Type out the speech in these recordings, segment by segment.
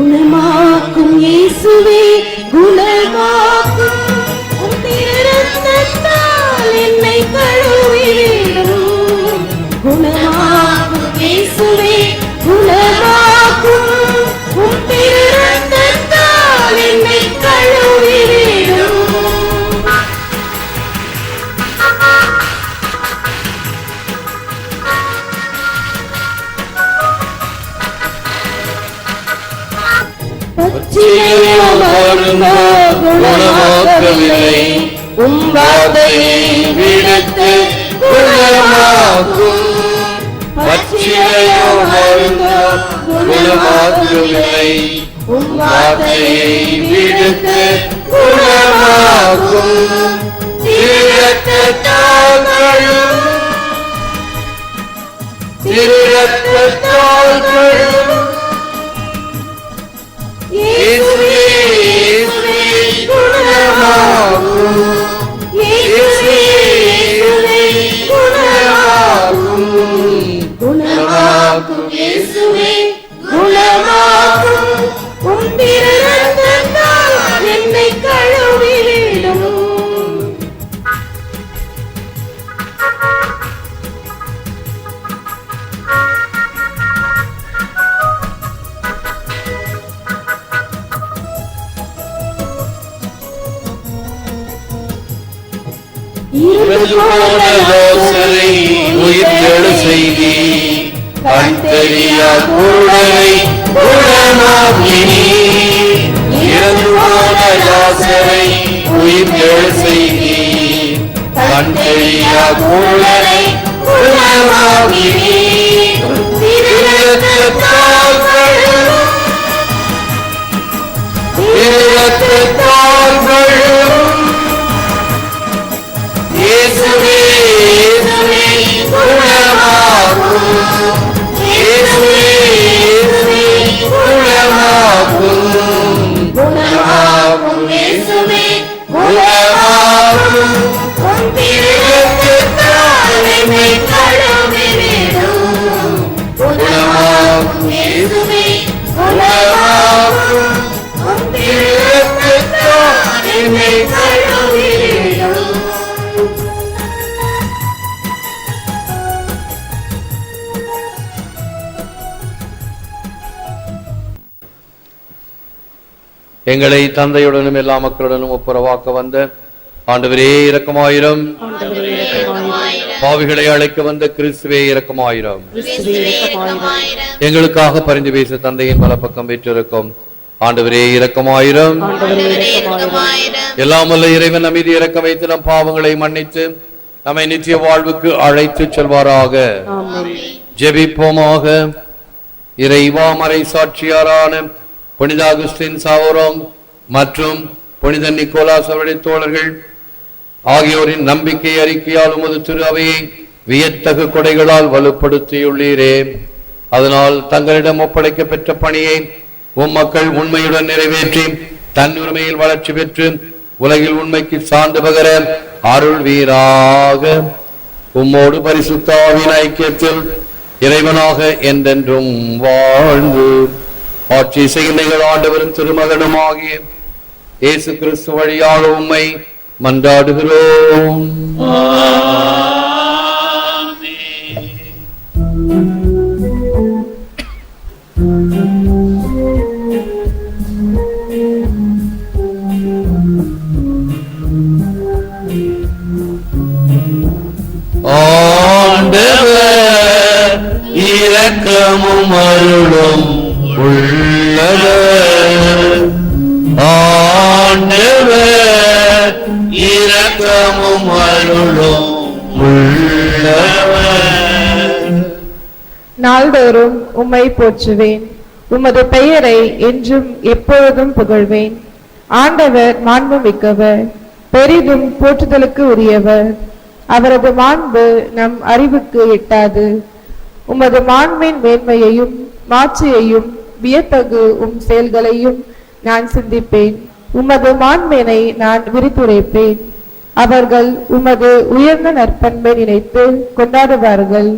குணமாக்கும் இயேசுவே குணமா குணமாக்கவில்லை உம் வார்த்தையை விடுத்து குணமாக்கும். பச்சிலையோ மருந்தோ குணமாக்கவில்லை. உம் வார்த்தையை விடுத்து குணமாக்கும். திருரத்தால் கழுவும் திருரத்தால் கழுவும் குணமாக்கும் இயேசுவே குணமாக்கும் உன் திருரத்தத்தால் இறந்து போன யோசனை உயிர்த்தெழு செய்தி. கண் தெரியா குருடனை குணமாக்கினி இறந்து போன யோசனை உயிர்த்தெழு செய்தி கண் தெரியா குருடனை குணமாக்கினி திருரத்தத்தால் இயேசுவே இயேசுவே இயேசுவே குணமாக்கும் எங்களை தந்தையுடனும் எல்லா மக்களுடனும் ஒப்புரவாக்க வந்த ஆண்டவரே இரக்கமாயிரம். பாவிகளை அழைக்க வந்த கிறிஸ்துவே இரக்கமாயிரம். எங்களுக்காக பரிந்து பேச தந்தையின் வலப்பக்கம் பெற்றிருக்கும் ஆண்டவரே இரக்கமாயிரம். எல்லாம் வல்ல இறைவன் நம்மீது இறக்க வைத்து நம் பாவங்களை மன்னித்து நம்மை நித்திய வாழ்வுக்கு அழைத்து செல்வாராக. ஜெபிப்போமாக. இறைவா மறை சாட்சியாரான புனித அகுஸ்டின் சாவரோம் மற்றும் புனித நிக்கோலாஸ் அவருடைய தோழர்கள் ஆகியோரின் நம்பிக்கை அறிக்கையால் உமது திரு அவையை வியத்தகு கொடைகளால் வலுப்படுத்தியுள்ளீரே. அதனால் தங்களிடம் ஒப்படைக்க பெற்ற பணியை உம் மக்கள் உண்மையுடன் நிறைவேற்றி தன்னுரிமையில் வளர்ச்சி பெற்று உலகில் உண்மைக்கு சான்று பகர அருள் வீராக உம்மோடு பரிசுத்தாவின் ஐக்கியத்தில் இறைவனாக என்றென்றும் வாழ்ந்து ஆட்சி செய்கின்ற ஆண்டவரும் திருமகனும் ஆகிய இயேசு கிறிஸ்து வழியாக உண்மை மன்றாடுகிறோம். ஆண்டவர் உம்மை போற்றுவேன். உமது பெயரை என்றும் எப்பொழுதும் புகழ்வேன். ஆண்டவர் மாண்பு மிக்கவர் பெரிதும் போற்றுதலுக்கு உரியவர். அவரது மாண்பு நம் அறிவுக்கு எட்டாது. உமது மாண்பின் மேன்மையையும் மாட்சியையும் வியத்தகு உம் செயல்களையும் நான் சிந்திப்பேன். உமது மாண்பினை நான் விரித்துரைப்பேன். அவர்கள் உமது உயர்ந்த நற்பண்பை நினைத்து கொண்டாடுவார்கள்.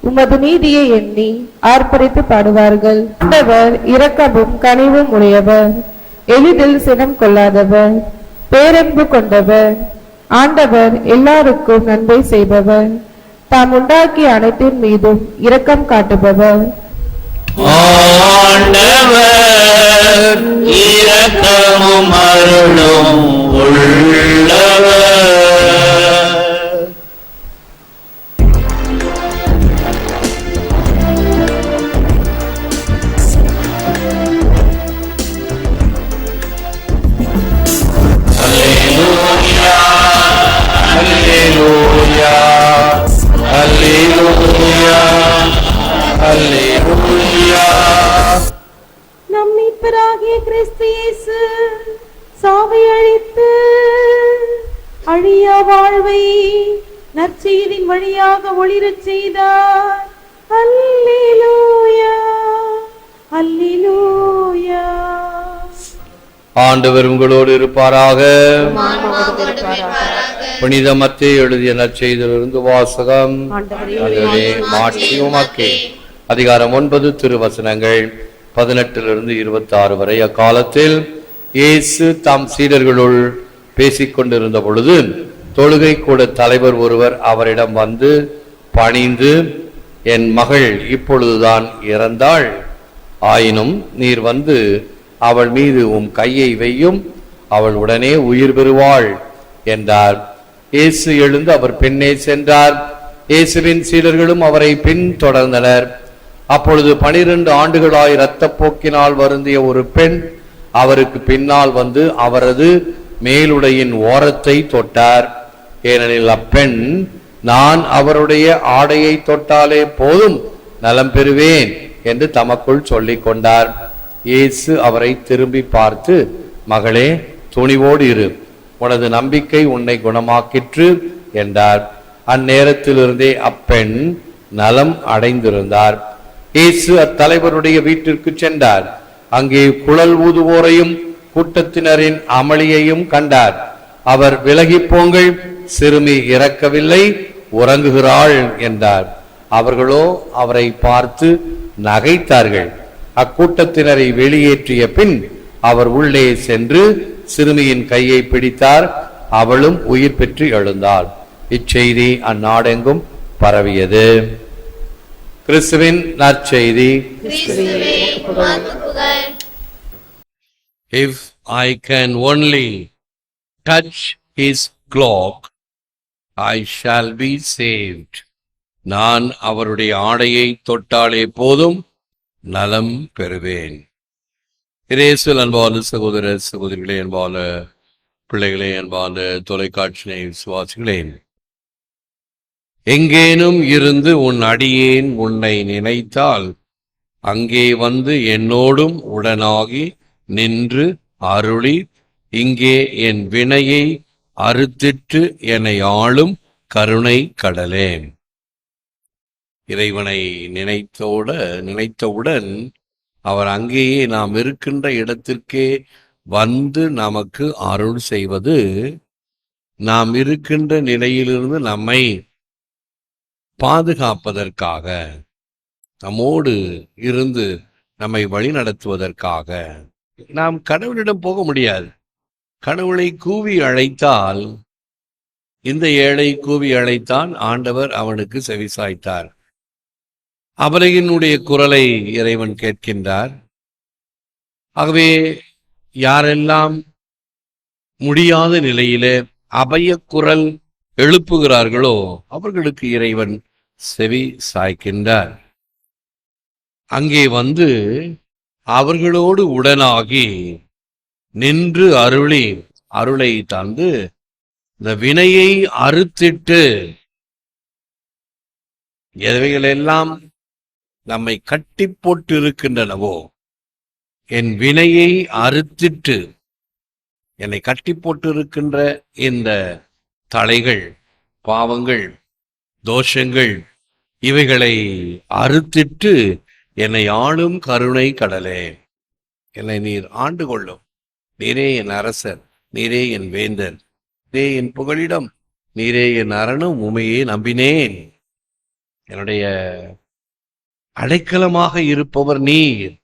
உமது நீதியை எண்ணி ஆர்ப்பரித்து பாடுவார்கள். ஆண்டவர் இரக்கமும் கனிவும் உடையவர். எளிதில் சினம் கொள்ளாதவர். பேரன்பு கொண்டவர். ஆண்டவர் எல்லாருக்கும் நன்மை செய்பவர். தாம் உண்டாக்கிய அனைத்தின் மீதும் இரக்கம் காட்டுபவர். ஆண்டவர் இரக்கமும் அருளும் உள்ளவர். நம் மீட்பராகிய கிறிஸ்து இயேசு சாவை அழித்து அழியா வாழ்வை நற்செய்தின் வழியாக ஒளிரச் செய்தார். அல்லேலூயா அல்லேலூயா ஆண்டவர் உங்களோடு இருப்பாராக. புனித மத்தேயு எழுதிய நற்செய்தியிலிருந்து வாசகம். அதுவே மாட்சியுமாக்கே அதிகாரம் ஒன்பது திருவசனங்கள் பதினெட்டிலிருந்து இருபத்தி ஆறு வரை அக்காலத்தில் இயேசு தாம் சீடர்களுள் பேசிக் கொண்டிருந்த பொழுது தொழுகை கூட தலைவர் ஒருவர் அவரிடம் வந்து பணிந்து என் மகள் இப்பொழுதுதான் இறந்தாள். ஆயினும் நீர் வந்து அவள் மீது உம் கையை வையும் அவள் உடனே உயிர் பெறுவாள் என்றார். இயேசு எழுந்து அவர் பின்னே சென்றார். இயேசுவின் சீடர்களும் அவரை பின்தொடர்ந்தனர் அப்பொழுது பனிரெண்டு ஆண்டுகளாய் இரத்தப்போக்கினால் வருந்திய ஒரு பெண் அவருக்கு பின்னால் வந்து அவரது மேலுடையின் ஓரத்தை தொட்டார். ஏனெனில் அப்பெண் நான் அவருடைய ஆடையை தொட்டாலே போதும் நலம் பெறுவேன் என்று தமக்குள் சொல்லிக் கொண்டார் இயேசு அவரை திரும்பி பார்த்து மகளே துணிவோடு இரு. உனது நம்பிக்கை உன்னை குணமாக்கிற்று என்றார். அந்நேரத்திலிருந்தே அப்பெண் நலம் அடைந்திருந்தார். இயேசு அத்தலைவருடைய வீட்டிற்கு சென்றார். அங்கே குழல் ஊதுவோரையும் கூட்டத்தினரின் அமளியையும் கண்டார். அவர் விலகிப் போங்கள் சிறுமி இறக்கவில்லை உறங்குகிறாள் என்றார். அவர்களோ அவரை பார்த்து நகைத்தார்கள். அக்கூட்டத்தினரை வெளியேற்றிய பின் அவர் உள்ளே சென்று சிறுமியின் கையை பிடித்தார். அவளும் உயிர் பெற்று எழுந்தாள். இச்செய்தி அந்நாடெங்கும் பரவியது. கிறிஸ்துவின் நற்செய்தி. If I can only touch his cloak, I shall be saved. நான் அவருடைய ஆடையை தொட்டாலே போதும். நலம் பெறுவேன். இரேசு அன்பான சகோதர சகோதரிகளே அன்பான பிள்ளைகளே அன்பான தொலைக்காட்சியை விசுவாசிகளே எங்கேனும் இருந்து உன் அடியேன் உன்னை நினைத்தால் அங்கே வந்து என்னோடும் உடனாகி நின்று அருளி இங்கே என் வினையை அறுத்திட்டு என்னை ஆளும் கருணை கடலேன். இறைவனை நினைத்தோட நினைத்தவுடன் அவர் அங்கேயே நாம் இருக்கின்ற இடத்திற்கே வந்து நமக்கு அருள் செய்வது நாம் இருக்கின்ற நிலையிலிருந்து நம்மை பாதுகாப்பதற்காக நம்மோடு இருந்து நம்மை வழிநடத்துவதற்காக. நாம் கடவுளிடம் போக முடியாது. கடவுளை கூவி அழைத்தால் இந்த ஏழை கூவி அழைத்தான் ஆண்டவர் அவனுக்கு செவிசாய்த்தார். அபலையினுடைய குரலை இறைவன் கேட்கின்றார். ஆகவே யாரெல்லாம் முடியாத நிலையிலே அபய குரல் எழுப்புகிறார்களோ அவர்களுக்கு இறைவன் செவி சாய்க்கின்றார். அங்கே வந்து அவர்களோடு உடனாகி நின்று அருளி அருளை தந்து இந்த வினையை அறுத்திட்டு எவைகளெல்லாம் நம்மை கட்டி போட்டு இருக்கின்றனவோ என் வினையை அறுத்திட்டு என்னை கட்டி போட்டு இருக்கின்ற இந்த தலைகள் பாவங்கள் தோஷங்கள் இவைகளை அறுத்திட்டு என்னை ஆளும் கருணை கடலே. என்னை நீர் ஆண்டு கொள்ளும். நீரே என் அரசர் நீரே என் வேந்தன் நீரே என் புகழிடம் நீரே என் அரணும் உமையே நம்பினேன். என்னுடைய அடைக்கலமாக இருப்பவர் நீர்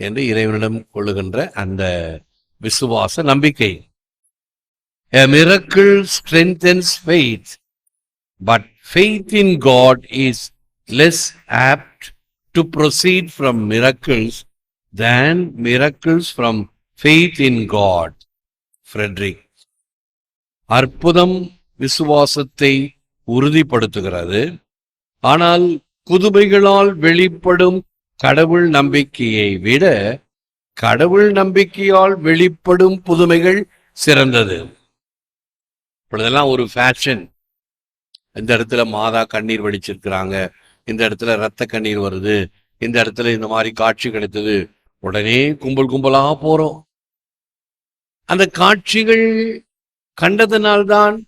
என்று இறைவனிடம் கொள்ளுகின்ற அந்த விசுவாச நம்பிக்கை A miracle strengthens faith, but faith in God is less apt to proceed from miracles than miracles from faith in God. Frederick. அற்புதம் விசுவாசத்தை உறுதிப்படுத்துகிறது ஆனால் புதுமைகளால் வெளிப்படும் கடவுள் நம்பிக்கையை விட கடவுள் நம்பிக்கையால் வெளிப்படும் புதுமைகள் சிறந்தது. இப்பொழுதெல்லாம் ஒரு ஃபேஷன் இந்த இடத்துல மாதா கண்ணீர் வடிச்சிருக்கிறாங்க. இந்த இடத்துல ரத்த கண்ணீர் வருது. இந்த இடத்துல இந்த மாதிரி காட்சி கிடைத்தது. உடனே கும்பல் கும்பலா போறோம். அந்த காட்சிகள் கண்டதனால்தான்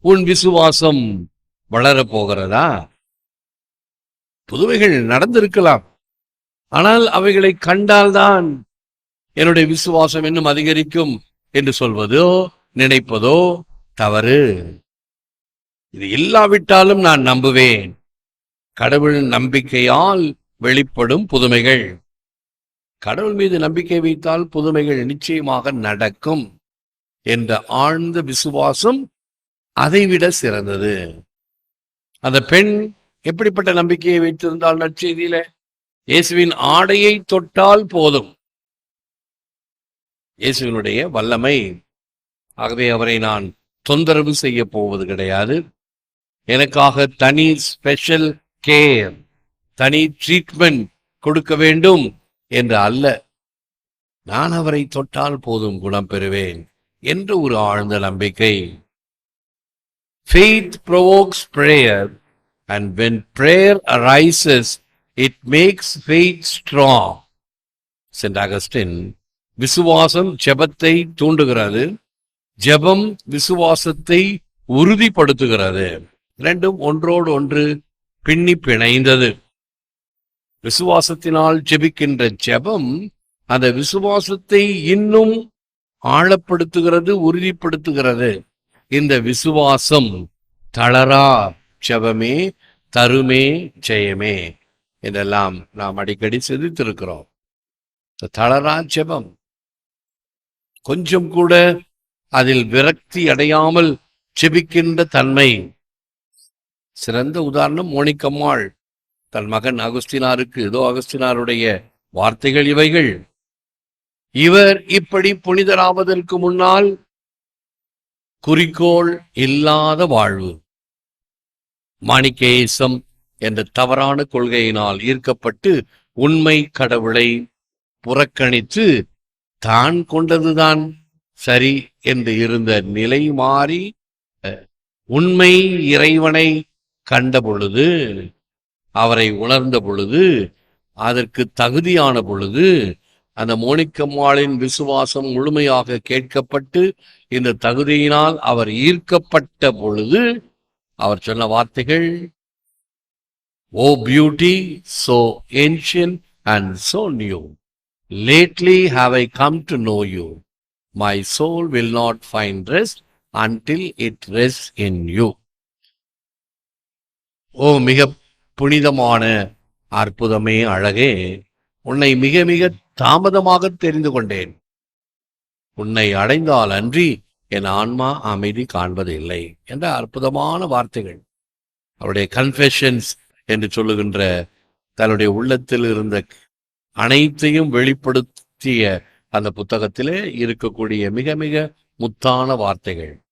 உன் விசுவாசம் வளரப் போகிறதா? புதுமைகள் நடந்திருக்கலாம். ஆனால் அவைகளை கண்டால்தான் என்னுடைய விசுவாசம் இன்னும் அதிகரிக்கும் என்று சொல்வதோ நினைப்பதோ தவறு. இது இல்லாவிட்டாலும் நான் நம்புவேன். கடவுள் நம்பிக்கையால் வெளிப்படும் புதுமைகள். கடவுள் மீது நம்பிக்கை வைத்தால் புதுமைகள் நிச்சயமாக நடக்கும் என்ற ஆழ்ந்த விசுவாசம் அதைவிட சிறந்தது. அந்த பெண் எப்படிப்பட்ட நம்பிக்கையை வைத்திருந்தால் நற்செய்தியில? இயேசுவின் ஆடையை தொட்டால் போதும். இயேசுவினுடைய வல்லமை. ஆகவே அவரை நான் தொந்தரவு செய்ய போவது கிடையாது. எனக்காக தனி ஸ்பெஷல் கேர் தனி ட்ரீட்மெண்ட் கொடுக்க வேண்டும் என்று அல்ல. நான் அவரை தொட்டால் போதும் குணம் பெறுவேன் என்று ஒரு ஆழ்ந்த நம்பிக்கை. Faith provokes prayer and when prayer arises, it makes faith strong. Saint Augustine விசுவாசம் ஜெபத்தை தூண்டுகிறது. ஜெபம் விசுவாசத்தை உறுதிப்படுத்துகிறது. ரெண்டும் ஒன்றோடு ஒன்று பின்னி பிணைந்தது. விசுவாசத்தினால் ஜெபிக்கின்ற ஜெபம் அந்த விசுவாசத்தை இன்னும் ஆழப்படுத்துகிறது உறுதிப்படுத்துகிறது. இந்த விசுவாசம் தளரா. ஜபமே தருமே ஜெயமே. இதெல்லாம் நாம் அடிக்கடி சிந்தித்திருக்கிறோம். தளரா ஜபம். கொஞ்சம் கூட அதில் விரக்தி அடையாமல் ஜெபிக்கின்ற தன்மை. சிறந்த உதாரணம் மோனிக்கம்மாள். தன் மகன் அகஸ்தினாருக்கு இதோ அகஸ்தினாருடைய வார்த்தைகள் இவைகள். இவர் இப்படி புனிதராவதற்கு முன்னால் குறிக்கோள் இல்லாத வாழ்வு. மாணிக்கேசம் என்ற தவறான கொள்கையினால் ஈர்க்கப்பட்டு உண்மை கடவுளை புறக்கணித்து தான் கொண்டதுதான் சரி என்று இருந்த நிலை மாறி அஹ், உண்மை இறைவனை கண்ட பொழுது அவரை உணர்ந்த பொழுது அதற்கு தகுதியான பொழுது அந்த மோனிக்கம்மாளின் விசுவாசம் முழுமையாக கேட்கப்பட்டு இந்த தகுதியினால் அவர் ஈர்க்கப்பட்ட பொழுது அவர் சொன்ன வார்த்தைகள் O beauty so ancient and so new lately have I come to know you my soul will not find rest until it rest in you O மிக புனிதமான அற்புதமே அழகே. உன்னை மிக மிக தாமதமாக தெரிந்து கொண்டேன். உன்னை அடைந்தால் அன்றி என் ஆன்மா அமைதி காண்பது இல்லை என்ற அற்புதமான வார்த்தைகள். அவருடைய கன்ஃபெஷன்ஸ் என்று சொல்லுகின்ற தன்னுடைய உள்ளத்தில் இருந்த அனைத்தையும் வெளிப்படுத்திய அந்த புத்தகத்திலே இருக்கக்கூடிய மிக மிக முத்தான வார்த்தைகள்.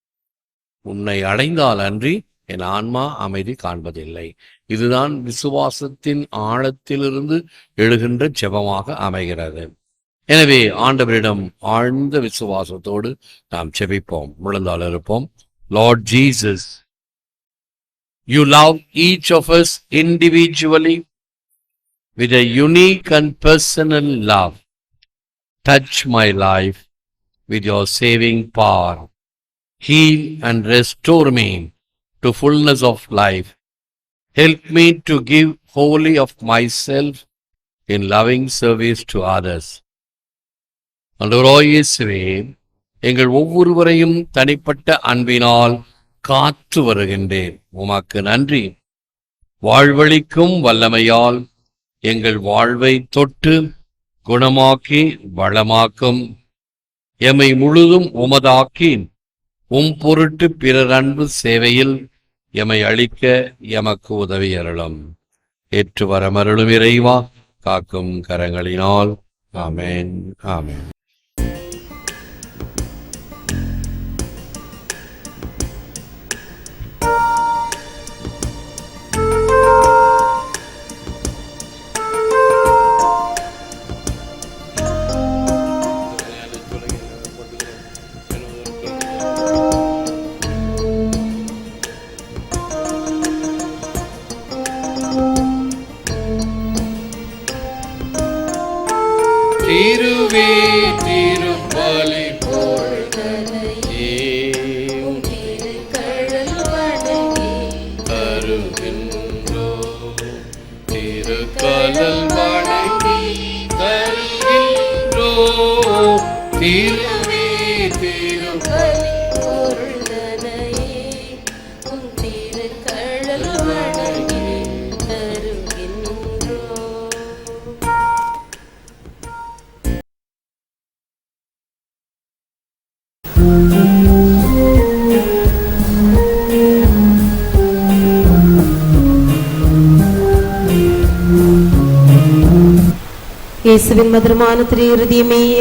உன்னை அடைந்தால் அன்றி என் ஆன்மா அமைதி காண்பதில்லை. இதுதான் விசுவாசத்தின் ஆழத்திலிருந்து எழுகின்ற ஜெபமாக அமைகிறது. எனவே ஆண்டவரிடம் ஆழ்ந்த விசுவாசத்தோடு நாம் செபிப்போம் முழந்தால் இருப்போம் Lord Jesus you love each of us individually with a unique and personal love. Touch my life with your saving power. Heal and restore me to fullness of life. Help me to give wholly of myself in loving service to others. அன்றவராயேசுவே எங்கள் ஒவ்வொருவரையும் தனிப்பட்ட அன்பினால் காத்து வருகின்றேன். உமக்கு நன்றி. வாழ்வழிக்கும் வல்லமையால் எங்கள் வாழ்வை தொட்டு குணமாக்கி வளமாக்கும். எமை முழுதும் உமதாக்கி உம் பொருட்டு பிறர் அன்பு சேவையில் எமை அளிக்க எமக்கு உதவி அருளும். ஏற்று வரமருளும் இறைவா காக்கும் கரங்களினால். ஆமேன் ஆமேன். தருகின்றோ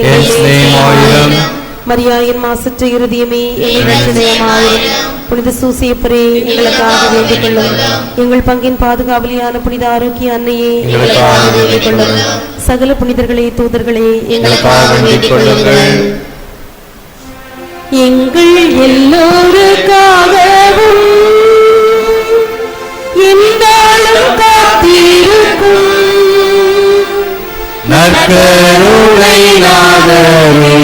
இயேசுவே ஆயிரம். மரியாயின் மாசற்ற இருதயமே எங்கள் ரட்சணையமாயிரும் புனித சூசியப்பரே எங்களுக்காக வேண்டிக் கொள்ளும் எங்கள் பங்கின் பாதுகாவலியான புனித ஆரோக்கிய அன்னையே எங்களுக்காக வேண்டிக் கொள்ளும் சகல புனிதர்களே தூதர்களே எங்களுக்காக வேண்டிக் கொள்ளுங்கள் எங்கள் எல்லோருக்காகவும் எந்தாலும் காத்திருக்கும். நற்கருணை நாதரே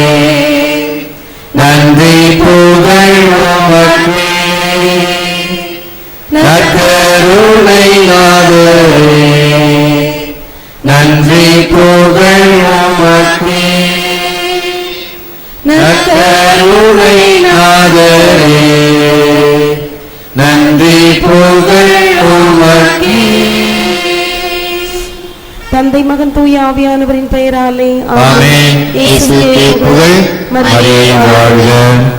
ஆமென். இயேசுவே புகழ் மரியே வாழ்க.